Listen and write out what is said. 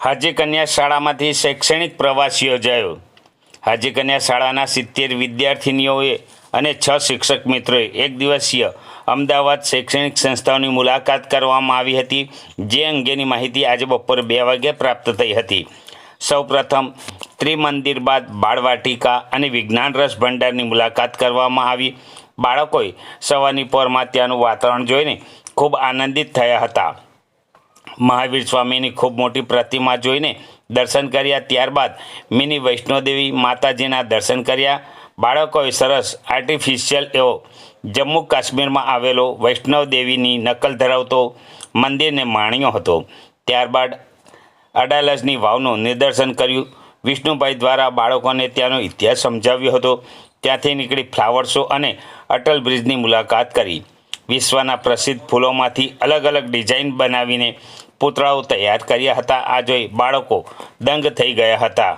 હાજી કન્યા શાળામાંથી શૈક્ષણિક પ્રવાસ યોજાયો. હાજી કન્યા શાળાના સિત્તેર વિદ્યાર્થિનીઓએ અને છ શિક્ષક મિત્રોએ એક દિવસીય અમદાવાદ શૈક્ષણિક સંસ્થાઓની મુલાકાત કરવામાં આવી હતી, જે અંગેની માહિતી આજે બપોરે બે વાગ્યે પ્રાપ્ત થઈ હતી. સૌપ્રથમ ત્રિમંદિર બાદ બાળવાટિકા અને વિજ્ઞાન રસ ભંડારની મુલાકાત કરવામાં આવી. બાળકોએ સવારની પોરમાં ત્યાંનું વાતાવરણ જોઈને ખૂબ આનંદિત થયા હતા. મહાવીર સ્વામીની ખૂબ મોટી પ્રતિમા જોઈને દર્શન કર્યા. ત્યારબાદ મિની વૈષ્ણોદેવી માતાજીના દર્શન કર્યા. બાળકોએ સરસ આર્ટિફિશિયલ એવો જમ્મુ કાશ્મીરમાં આવેલો વૈષ્ણવ દેવીની નકલ ધરાવતો મંદિરને માણ્યો હતો. ત્યારબાદ અડાલજની વાવનું નિદર્શન કર્યું. વિષ્ણુભાઈ દ્વારા બાળકોને ત્યાંનો ઇતિહાસ સમજાવ્યો હતો. ત્યાંથી નીકળી ફ્લાવર શો અને અટલ બ્રિજની મુલાકાત કરી. વિશ્વના પ્રસિદ્ધ ફૂલોમાંથી અલગ અલગ ડિઝાઇન બનાવીને પૂતળાઓ તૈયાર કર્યા હતા. આ જોઈ બાળકો દંગ થઈ ગયા હતા.